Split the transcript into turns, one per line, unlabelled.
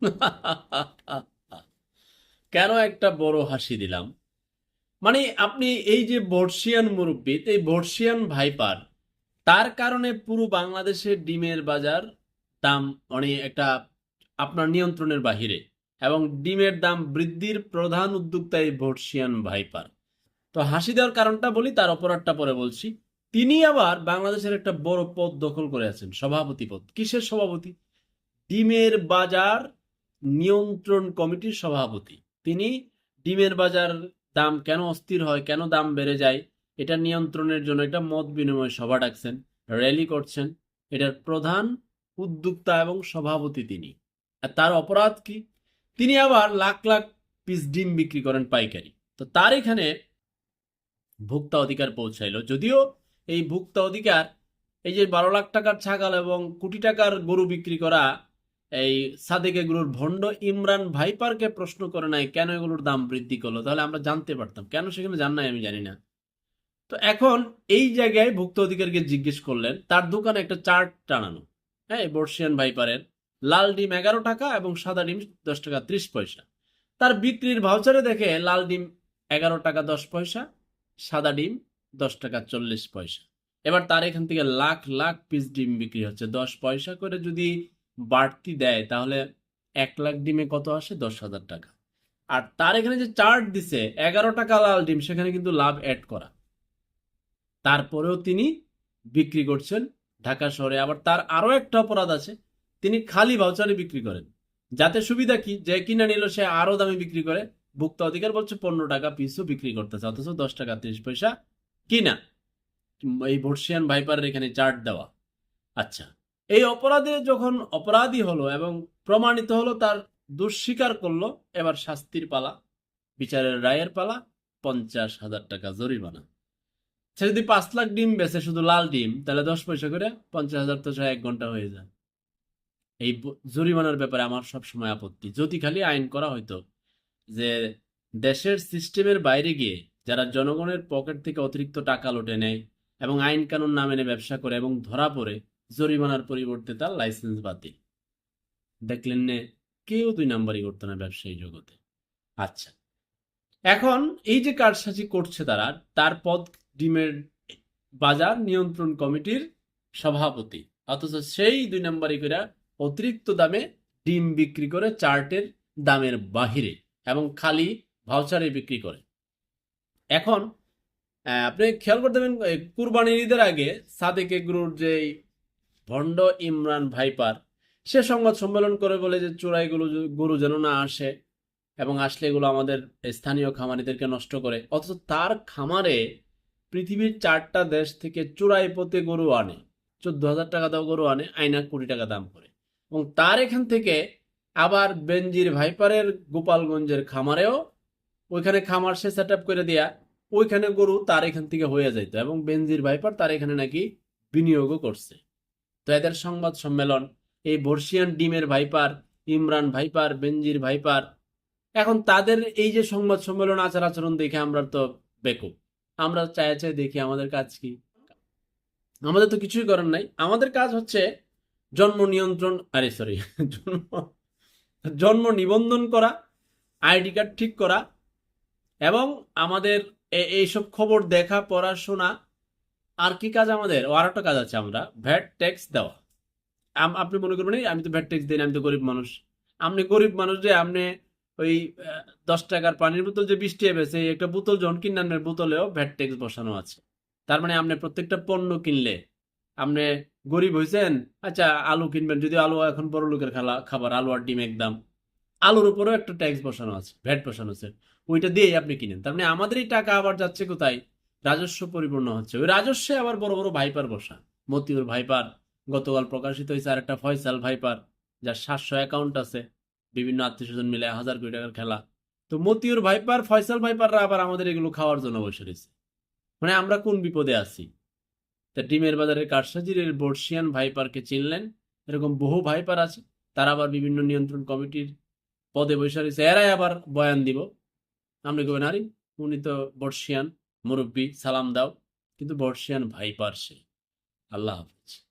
কেন একটা বড় হাসি দিলাম? মানে আপনি এই যে বর্ষিয়ান মুরব্বী এই বর্ষিয়ান ভাইপার, তার কারণে পুরো বাংলাদেশের ডিমের বাজার দাম মানে একটা আপনার নিয়ন্ত্রণের বাহিরে এবং ডিমের দাম বৃদ্ধির প্রধান উদ্যোক্তা এই বর্ষিয়ান ভাইপার। তো হাসি দেওয়ার কারণটা বলি, তার অপরাধটা পরে বলছি। তিনি আবার বাংলাদেশের একটা বড় পদ দখল করে আছেন, সভাপতি পদ। কিসের সভাপতি? ডিমের বাজার নিয়ন্ত্রণ কমিটির সভাপতি। তিনি ডিমের বাজার দাম কেন অস্থির হয়, কেন দাম বেড়ে যায়, এটা নিয়ন্ত্রণের জন্য একটা মত বিনিময় সভা ডাকছেন, র্যালি করছেন। এটার প্রধান উদ্যোক্তা এবং সভাপতি তিনি। আর তার অপরাধ কি? তিনি আবার লাখ লাখ পিস ডিম বিক্রি করেন পাইকারি। তো তার এখানে ভোক্তা অধিকার পৌঁছাইল। যদিও এই ভোক্তা অধিকার এই যে বারো লাখ টাকার ছাগল এবং কোটি টাকার গরু বিক্রি করা এই সাদেক এগুলোর ভণ্ড ইমরান ভাইপারকে প্রশ্ন করে নাই, কেন এগুলোর দাম বৃদ্ধি করল? তাহলে আমরা জানতে পারতাম। কেন সেখানে জান নাই আমি জানি না। তো এখন এই জায়গায় ভুক্ত অধিকারকে জিজ্ঞেস করলেন, তার দোকানে একটা চার্ট টানানো। হ্যাঁ বর্ষিয়ান ভাইপারের। লাল ডিম এগারো টাকা এবং সাদা ডিম দশ টাকা ত্রিশ পয়সা। তার বিক্রির ভাউচারে দেখে লাল ডিম এগারো টাকা দশ পয়সা, সাদা ডিম দশ টাকা চল্লিশ পয়সা। এবার তার এখান থেকে লাখ লাখ পিস ডিম বিক্রি হচ্ছে। দশ পয়সা করে যদি বাড়তি দেয়, তাহলে এক লাখ ডিমে কত আসে? দশ হাজার টাকা। আর তার এখানে যে চার্ট দিছে, এগারো টাকা লাল ডিম, সেখানে কিন্তু লাভ অ্যাড করা। তারপরেও তিনি বিক্রি করছেন ঢাকা শহরে। আবার তার আরও একটা অপরাধ আছে, তিনি খালি ভাউচারে বিক্রি করেন। যাতে সুবিধা কি? যে কিনা নিল, সে আরও দামে বিক্রি করে। ভুক্ত অধিকার বলছে, পনেরো টাকা পিসও বিক্রি করতেছে, অথচ দশ টাকা ত্রিশ পয়সা কিনা। এই বর্ষিয়ান ভাইপারের এখানে চার্ট দেওয়া। আচ্ছা এই অপরাধে যখন অপরাধী হলো এবং প্রমাণিত হলো তার দোষ স্বীকার করল, এবার শাস্তির পালা, বিচারের রায়ের পালা, পঞ্চাশ হাজার টাকা জরিমানা। সে যদি পাঁচ লাখ ডিম বেচে শুধু লাল ডিম, তাহলে দশ পয়সা করে পঞ্চাশ হাজার তো এক ঘণ্টা হয়ে যায়। এই জরিমানার ব্যাপারে আমার সবসময় আপত্তি। যদি খালি আইন করা হয়তো যে দেশের সিস্টেমের বাইরে গিয়ে যারা জনগণের পকেট থেকে অতিরিক্ত টাকা লুটে নেয় এবং আইন কানুন না মেনে ব্যবসা করে এবং ধরা পড়ে জরিমানার পরিবর্তে তার লাইসেন্স বাতিল। দেখলেন নে, কেউ দুই নাম্বারই করতো না ব্যবসায়ী জগতে। আচ্ছা এখন এই যে কারসাজি করছে তারা, তার পদ ডিমের বাজার নিয়ন্ত্রণ কমিটির সভাপতি, অথচ সেই দুই নাম্বারই করে অতিরিক্ত দামে ডিম বিক্রি করে চার্টের দামের বাহিরে এবং খালি ভাউচারে বিক্রি করে। এখন আপনি খেয়াল করতে পারেন কুরবানির ঈদের আগে সাদেক এগ্রুর যে ভণ্ড ইমরান ভাইপার। সে সংবাদ সম্মেলন করে বলে যে চোরাইগুলো যে- গরু যেন না আসে এবং আসলে এগুলো আমাদের স্থানীয় খামারিদেরকে নষ্ট করে। অথচ তার খামারে পৃথিবীর চারটা দেশ থেকে চোরাই পথে গরু আনে। চোদ্দ হাজার টাকা দাও গরু আনে, আইনা কোটি টাকা দাম করে। এবং তার এখান থেকে আবার বেনজির ভাইপারের গোপালগঞ্জের খামারেও ওইখানে খামার সে সেট আপ করে দেয়া। ওইখানে গরু তার এখান থেকে হয়ে যাইতো এবং বেনজির ভাইপার তার এখানে নাকি বিনিয়োগও করছে। তো এদের সংবাদ সম্মেলন, এই বর্ষিয়ান ডিমের ভাইপার, ইমরান ভাইপার, বেনজির ভাইপার। এখন তাদের এই যে সংবাদ সম্মেলন, আচার আচরণ দেখে আমরা তো বেকুব। আমরা চাই চাই দেখি আমাদের কাজ কি। আমাদের তো কিছুই করার নাই। আমাদের কাজ হচ্ছে জন্ম নিয়ন্ত্রণ, আরে সরি জন্ম জন্ম নিবন্ধন করা, আইডি কার্ড ঠিক করা এবং আমাদের এইসব খবর দেখা পড়াশোনা আর কি কাজ আমাদের? ও আর একটা কাজ আছে আমরা। ভ্যাট ট্যাক্স দেওয়া। আপনি মনে করবেন "এই, আমি তো ভ্যাট ট্যাক্স দিই আমি তো গরিব মানুষ। আপনি গরিব মানুষ যে আপনি ওই দশ টাকার পানির বোতল যে বৃষ্টি বেছে একটা বোতল যখন কিনানের বোতলেও ভ্যাট ট্যাক্স বসানো আছে। তার মানে আপনি প্রত্যেকটা পণ্য কিনলে আপনি গরিব হয়েছেন আচ্ছা আলু কিনবেন যদি আলু এখন বড় লোকের খালা খাবার আলু আর ডিম একদম। আলুর উপরেও একটা ট্যাক্স বসানো আছে ভ্যাট বসানো আছে। ওইটা দিয়েই আপনি কিনেন। তার মানে আমাদের এই টাকা আবার যাচ্ছে কোথায়? রাজস্ব পরিপূর্ণ হচ্ছে। ওই রাজস্বে আবার বড় বড় ভাইপার বসা। মতিউর ভাইপার গতকাল প্রকাশিত হয়েছে আর একটা ফয়সাল ভাইপার, যার সাতশো অ্যাকাউন্ট আছে। বিভিন্ন আত্মীয় স্বজন মিলে হাজার কোটি টাকার খেলা। তো মতিউর ভাইপার, ফয়সাল ভাইপাররা আবার আমাদের এগুলো খাওয়ার জন্য বসে রয়েছে। মানে আমরা কোন বিপদে আছি? তা ডিমের বাজারের কারসাজির বর্ষিয়ান ভাইপারকে চিনলেন। এরকম বহু ভাইপার আছে। তারা আবার বিভিন্ন নিয়ন্ত্রণ কমিটির পদে বসে রয়েছে। এরাই আবার বয়ান দিব। আপনি কবেন আরে উনি তো বর্ষিয়ান। মুরব্বী সালাম দাও। কিন্তু বর্ষিয়ান ভাই পারছে আল্লাহ হাফিজ।